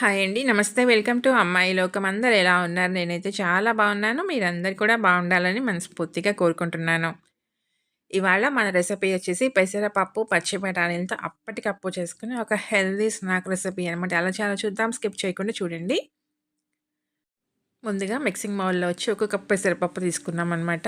Hi అండి. నమస్తే. Welcome to అమ్మాయి లోకం. అందరు ఎలా ఉన్నారు? నేనైతే చాలా బాగున్నాను. మీరందరు కూడా బాగుండాలని మనస్ఫూర్తిగా కోరుకుంటున్నాను. ఇవాళ మన రెసిపీ వచ్చేసి పెసరపప్పు, పచ్చి బఠానీలతో అప్పటికప్పుడు చేసుకుని ఒక హెల్దీ స్నాక్ రెసిపీ అనమాట. ఎలా చాలా చూద్దాం. స్కిప్ చేయకుండా చూడండి. ముందుగా మిక్సింగ్ బౌల్‌లో వచ్చి ఒక కప్ పెసరపప్పు తీసుకున్నామనమాట.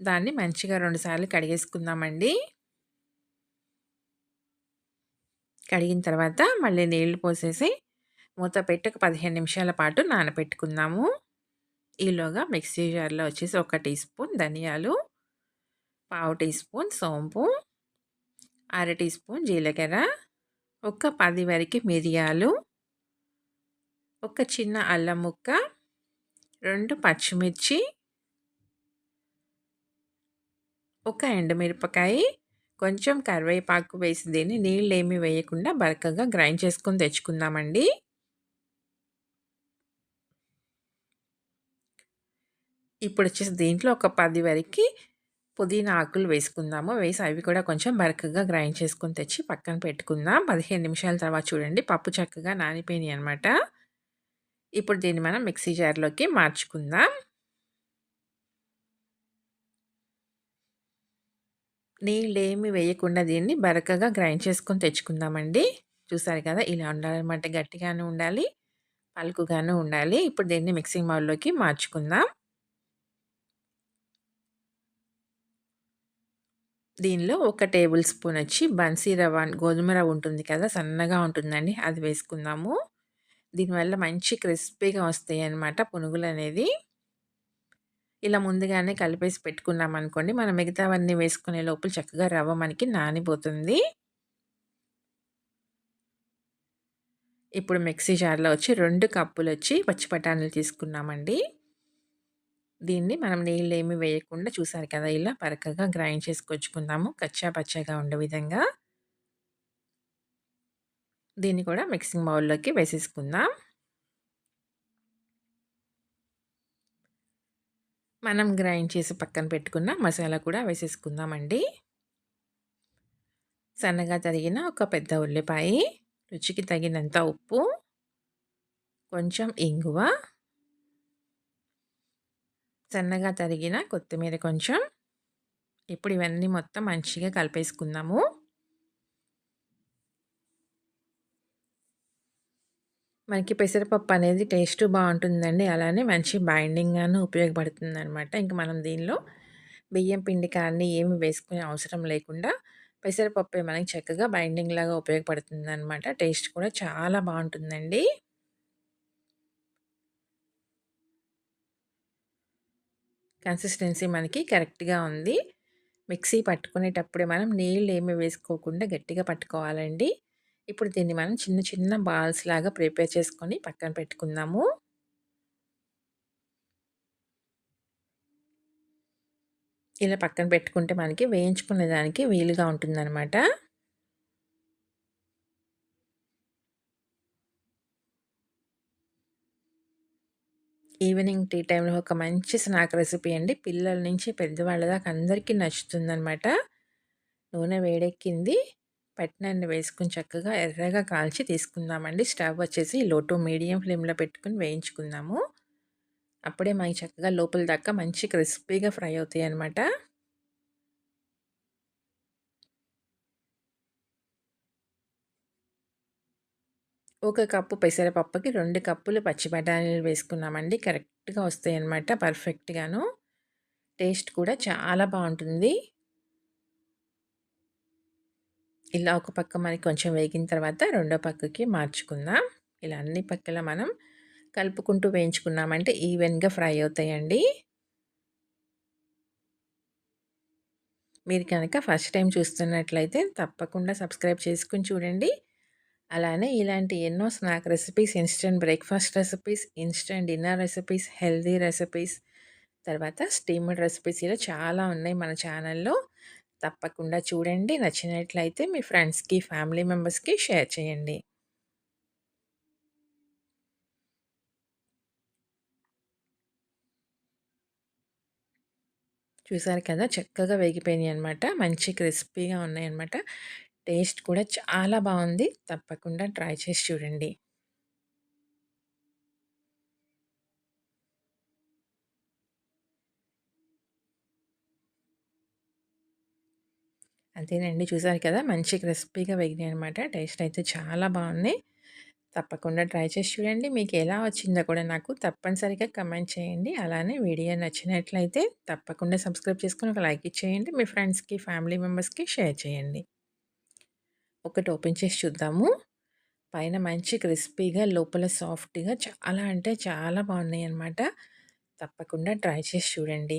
దాన్ని మంచిగా రెండుసార్లు కడిగేసుకుందామండి. కడిగిన తర్వాత మళ్ళీ నీళ్ళు పోసేసి మూత పెట్టి ఒక 15 నిమిషాల పాటు నానబెట్టుకుందాము. ఈలోగా మిక్సీ జార్‌లో వచ్చేసి ఒక టీ స్పూన్ ధనియాలు, పావు టీ స్పూన్ సోంపు, అర టీ స్పూన్ జీలకర్ర, ఒక పది వరకు మిరియాలు, ఒక చిన్న అల్లం ముక్క, రెండు పచ్చిమిర్చి, ఒక ఎండుమిరపకాయ, కొంచెం కరివేపాకు వేసి దీన్ని నీళ్ళేమీ వేయకుండా బరకగా గ్రైండ్ చేసుకొని తెచ్చుకుందామండి. ఇప్పుడు వచ్చేసి దీంట్లో ఒక పది వరకి పుదీనా ఆకులు వేసుకుందాము. వేసి అవి కూడా కొంచెం బరకగా గ్రైండ్ చేసుకొని తెచ్చి పక్కన పెట్టుకుందాం. 15 నిమిషాల తర్వాత చూడండి పప్పు చక్కగా నానిపోయినాయి అనమాట. ఇప్పుడు దీన్ని మనం మిక్సీ జార్‌లోకి మార్చుకుందాం. నీళ్ళేమి వేయకుండా దీన్ని బరకగా గ్రైండ్ చేసుకొని తెచ్చుకుందామండి. చూసారు కదా! ఇలా ఉండాలన్నమాట గట్టిగాను ఉండాలి, పలుకుగాను ఉండాలి. ఇప్పుడు దీన్ని మిక్సింగ్ బౌల్‌లోకి మార్చుకుందాం. దీనిలో ఒక టేబుల్ స్పూన్ వచ్చి బన్సీ రవ్వ గోధుమ రవ్వ ఉంటుంది కదా! సన్నగా ఉంటుందండి. అది వేసుకుందాము. దీనివల్ల మంచి క్రిస్పీగా పునుగులు అనేది ఇలా ముందుగానే కలిపేసి పెట్టుకున్నాం అనుకోండి మనం మిగతావన్నీ వేసుకునే లోపల చక్కగా రవ్వ మనకి నానిపోతుంది. ఇప్పుడు మిక్సీ జార్‌లో వచ్చి రెండు కప్పులు వచ్చి పచ్చి బఠానీలు తీసుకున్నామండి. దీన్ని మనం నీళ్ళు ఏమి వేయకుండా చూసారు కదా! ఇలా పరకగా గ్రైండ్ చేసుకొచ్చుకుందాము. కచ్చా పచ్చగా ఉండే విధంగా. దీన్ని కూడా మిక్సింగ్ బౌల్‌లోకి వేసేసుకుందాం. మనం గ్రైండ్ చేసి పక్కన పెట్టుకున్న మసాలా కూడా వేసేసుకుందామండి. సన్నగా తరిగిన ఒక పెద్ద ఉల్లిపాయ, రుచికి తగినంత ఉప్పు, కొంచెం ఇంగువ, సన్నగా తరిగిన కొత్తిమీర కొంచెం. ఇప్పుడు ఇవన్నీ మొత్తం మంచిగా కలిపేసుకుందాము. మనకి పెసరపప్పు అనేది టేస్ట్ బాగుంటుందండి. అలానే మంచి బైండింగ్‌గాను ఉపయోగపడుతుందనమాట. ఇంకా మనం దీనిలో బియ్యం పిండి కానీ ఏమి వేసుకునే అవసరం లేకుండా పెసరపప్పే మనకి చక్కగా బైండింగ్ లాగా ఉపయోగపడుతుందనమాట. టేస్ట్ కూడా చాలా బాగుంటుందండి. కన్సిస్టెన్సీ మనకి కరెక్ట్‌గా ఉంది. మిక్సీ పట్టుకునేటప్పుడే మనం నీళ్ళు ఏమి వేసుకోకుండా గట్టిగా పట్టుకోవాలండి. ఇప్పుడు దీన్ని మనం చిన్న చిన్న బాల్స్ లాగా ప్రిపేర్ చేసుకొని పక్కన పెట్టుకుందాము. ఇలా పక్కన పెట్టుకుంటే మనకి వేయించుకునే దానికి వీలుగా ఉంటుందనమాట. ఈవినింగ్ టీ టైంలో ఒక మంచి స్నాక్ రెసిపీ అండి. పిల్లల నుంచి పెద్దవాళ్ళ దాకా అందరికీ నచ్చుతుందనమాట. నూనె వేడెక్కింది. పట్టినన్ని వేసుకొని చక్కగా ఎర్రగా కాల్చి తీసుకుందామండి. స్టవ్ వచ్చేసి లో టు మీడియం ఫ్లేమ్‌లో పెట్టుకొని వేయించుకుందాము. అప్పుడే మనకి చక్కగా లోపల దాకా మంచి క్రిస్పీగా ఫ్రై అవుతాయి అన్నమాట ఒక కప్పు పెసరపప్పుకి రెండు కప్పులు పచ్చి బఠానీలు వేసుకున్నామండి. కరెక్ట్‌గా వస్తాయి అన్నమాట పర్ఫెక్ట్‌గాను. టేస్ట్ కూడా చాలా బాగుంటుంది ఇలా ఒక పక్క మనకి కొంచెం వేగిన తర్వాత రెండో పక్కకి మార్చుకుందాం. ఇలా అన్ని పక్కల మనం కలుపుకుంటూ వేయించుకున్నామంటే ఈవెన్‌గా ఫ్రై అవుతాయండి. మీరు కనుక ఫస్ట్ టైం చూస్తున్నట్లయితే తప్పకుండా సబ్స్క్రైబ్ చేసుకొని చూడండి. అలానే ఇలాంటి ఎన్నో snack recipes, instant breakfast recipes, instant dinner recipes, healthy recipes, తర్వాత స్టీమ్డ్ రెసిపీస్ ఇలా చాలా ఉన్నాయి మన ఛానల్‌లో. తప్పకుండా చూడండి. నచ్చినట్లయితే మీ ఫ్రెండ్స్‌కి, ఫ్యామిలీ మెంబర్స్‌కి షేర్ చేయండి. చూసారు కదా! చక్కగా వేగిపోయినాయన్నమాట. మంచి క్రిస్పీగా ఉన్నాయన్నమాట. టేస్ట్ కూడా చాలా బాగుంది తప్పకుండా ట్రై చేసి చూడండి. అంతేనండి. చూసారు కదా! మంచి క్రిస్పీగా వేగినాయనమాట. టేస్ట్ అయితే చాలా బాగుంది తప్పకుండా ట్రై చేసి చూడండి. మీకు ఎలా వచ్చిందో కూడా నాకు తప్పనిసరిగా కమెంట్ చేయండి. అలానే వీడియో నచ్చినట్లయితే తప్పకుండా సబ్స్క్రైబ్ చేసుకొని ఒక లైక్ ఇచ్చేయండి. మీ ఫ్రెండ్స్‌కి, ఫ్యామిలీ మెంబర్స్‌కి షేర్ చేయండి. ఒకటి ఓపెన్ చేసి చూద్దాము. పైన మంచి క్రిస్పీగా, లోపల సాఫ్ట్‌గా చాలా అంటే చాలా బాగున్నాయి అన్నమాట తప్పకుండా ట్రై చేసి చూడండి.